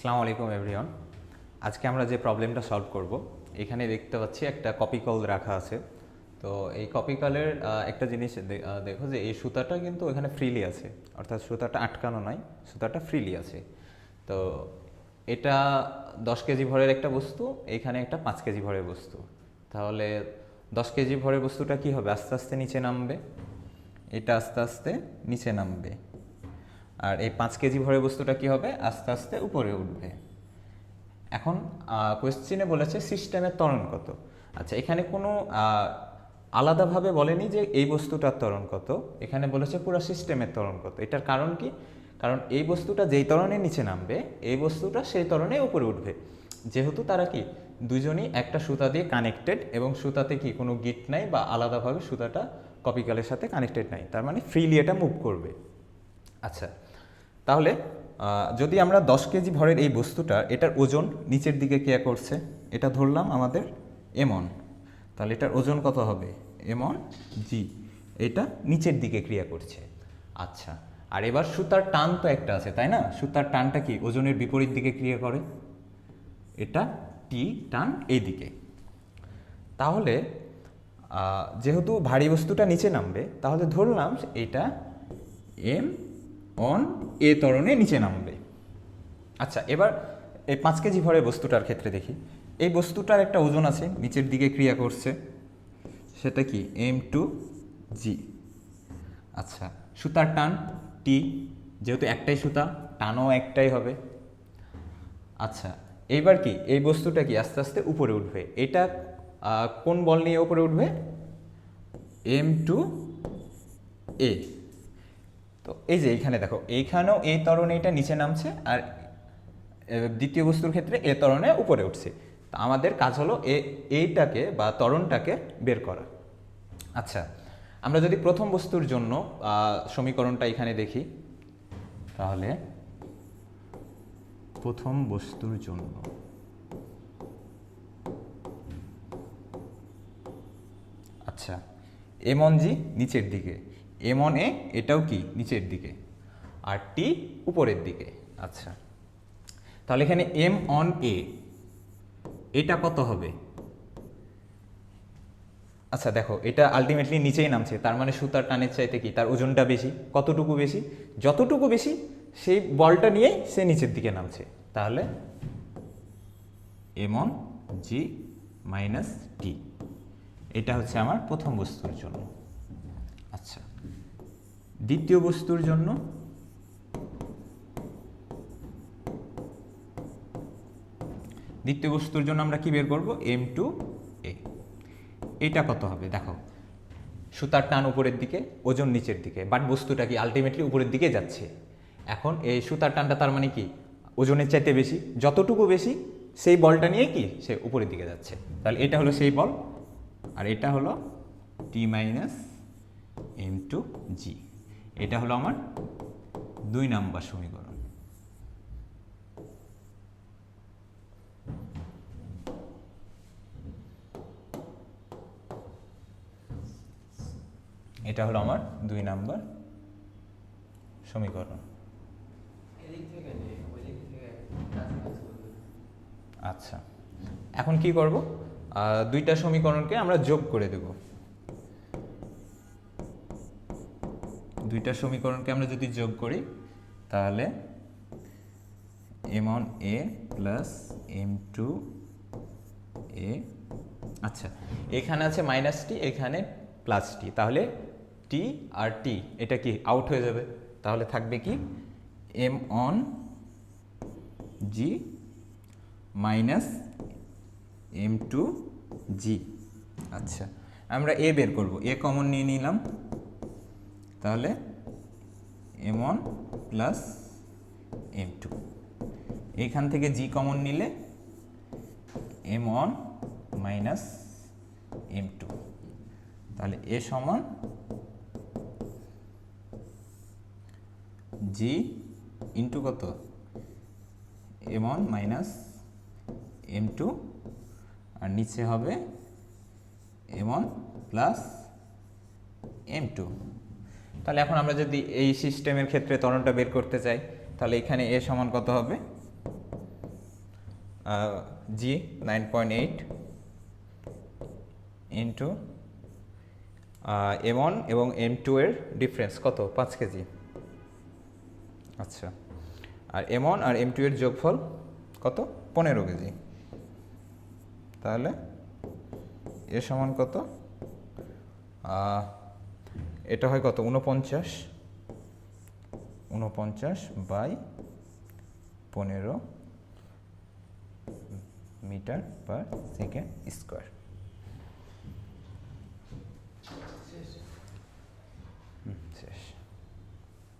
আসসালামু আলাইকুম এভরিওয়ান আজকে আমরা যে প্রবলেমটা সলভ করব, এখানে দেখতে পাচ্ছি একটা কপি কল রাখা আছে। তো এই কপি কলের একটা জিনিস দেখো যে এই সুতাটা কিন্তু এখানে ফ্রিলি আছে, অর্থাৎ সুতাটা আটকানো নয় সুতাটা ফ্রিলি আছে। তো এটা দশ কেজি ভরের একটা বস্তু, এখানে একটা পাঁচ কেজি ভরের বস্তু। তাহলে দশ কেজি ভরের বস্তুটা কি হবে? আস্তে আস্তে নিচে নামবে। এটা আস্তে আস্তে নিচে নামবে। আর এই পাঁচ কেজি ভরের বস্তুটা কি হবে? আস্তে আস্তে উপরে উঠবে। এখন কোয়েশ্চেনে বলেছে সিস্টেমের ত্বরণ কত? আচ্ছা এখানে কোনো আলাদাভাবে বলেনি যে এই বস্তুটার ত্বরণ কত। এখানে বলেছে পুরো সিস্টেমের ত্বরণ কত। এটার কারণ কি? কারণ এই বস্তুটা যেই ত্বরণে নিচে নামবে, এই বস্তুটা সেই ত্বরণে উপরে উঠবে। যেহেতু তারা কি? দুজনই একটা সুতা দিয়ে কানেক্টেড এবং সুতাতে কি কোনো গিট নাই বা আলাদাভাবে সুতাটা কপিকালের সাথে কানেক্টেড নাই। তার মানে ফ্রিলি এটা মুভ করবে। আচ্ছা তাহলে যদি আমরা দশ কেজি ভরের এই বস্তুটা, এটার ওজন নিচের দিকে ক্রিয়া করছে? এটা ধরলাম আমাদের এমন তাহলে এটার ওজন কত হবে? এমন জি এটা নিচের দিকে ক্রিয়া করছে। আচ্ছা আর এবার সুতার টান তো একটা আছে, তাই না? সুতার টানটা কি ওজনের বিপরীত দিকে ক্রিয়া করে? এটা টি টান এই দিকে তাহলে যেহেতু ভারী বস্তুটা নিচে নামবে, তাহলে ধরলাম এটা এম অন, এ ত্বরণে নিচে নামবে। আচ্ছা এবার এই পাঁচ কেজি ভরের বস্তুটার ক্ষেত্রে দেখি। এই বস্তুটার একটা ওজন আছে, নিচের দিকে ক্রিয়া করছে। সেটা কি? এম টু জি আচ্ছা সুতার টান টি যেহেতু একটাই সুতা, টানও একটাই হবে। আচ্ছা এইবার কি? এই বস্তুটা কি আস্তে আস্তে উপরে উঠবে? এটা কোন বল নিয়ে উপরে উঠবে? এম টু এ তো এই যে এইখানে দেখো, এইখানেও এই ত্বরণে এটা নিচে নামছে আর দ্বিতীয় বস্তুর ক্ষেত্রে এ ত্বরণে উপরে উঠছে। তা আমাদের কাজ হলো এ, এইটাকে বা তরণটাকে বের করা। আচ্ছা আমরা যদি প্রথম বস্তুর জন্য সমীকরণটা এখানে দেখি, তাহলে প্রথম বস্তুর জন্য আচ্ছা এমন জি নিচের দিকে। এমন এ এটাও কি? নিচের দিকে। আর টি উপরের দিকে। আচ্ছা। তাহলে এখানে এম অন এ এটা কত হবে? আচ্ছা দেখো, এটা আলটিমেটলি নিচেই নামছে। তার মানে সুতার টানের চাইতে কি? তার ওজনটা বেশি। কতটুকু বেশি? যতটুকু বেশি, সেই বলটা নিয়েই সে নিচের দিকে নামছে। তাহলে এমন জি মাইনাস টি এটা হচ্ছে আমার প্রথম বস্তুর জন্য। আচ্ছা। দ্বিতীয় বস্তুর জন্য দ্বিতীয় বস্তুর জন্য আমরা কি বের করব? এম টু এ এটা কত হবে? দেখো, সুতার টান উপরের দিকে, ওজন নিচের দিকে বাট বস্তুটা কি আলটিমেটলি উপরের দিকে যাচ্ছে? এখন এই সুতার টানটা তার মানে কি? ওজনের চাইতে বেশি। যতটুকু বেশি, সেই বলটা নিয়ে কি? সে উপরের দিকে যাচ্ছে। তাহলে এটা হলো সেই বল, আর এটা হলো T minus M two G এটা হলো আমার দুই নাম্বার সমীকরণ। এটা হলো আমার দুই নাম্বার সমীকরণ। আচ্ছা এখন কি করব? দুইটা সমীকরণকে আমরা যোগ করে দেব। দুইটা সমীকরণকে আমরা যদি যোগ করি, তাহলে M one A plus M two A আচ্ছা এখানে আছে মাইনাস টি এখানে প্লাস টি তাহলে টি আর টি এটা কি আউট হয়ে যাবে? তাহলে থাকবে কি M one G minus M two G আচ্ছা আমরা এ বের করব এ কমন নিয়ে নিলাম তাহলে M one plus M two এখান থেকে জি কমন নিলে M one minus M two তাহলে এ সমান জি ইন্টু কত? M one minus M two আর নিচে হবে M one plus M two তাহলে এখন আমরা যদি এই সিস্টেমের ক্ষেত্রে ত্বরণটা বের করতে চাই, তাহলে এখানে এ সমান কত হবে? G nine point eight into M one এবং এম টু এর ডিফারেন্স কত? পাঁচ কেজি। আচ্ছা। আর এম ওয়ান আর এম টু এর যোগফল কত? পনেরো কেজি। তাহলে এ সমান কত? এটা হয় কত? উনপঞ্চাশ উনপঞ্চাশ বাই পনেরো মিটার পার সেকেন্ড স্কোয়ার।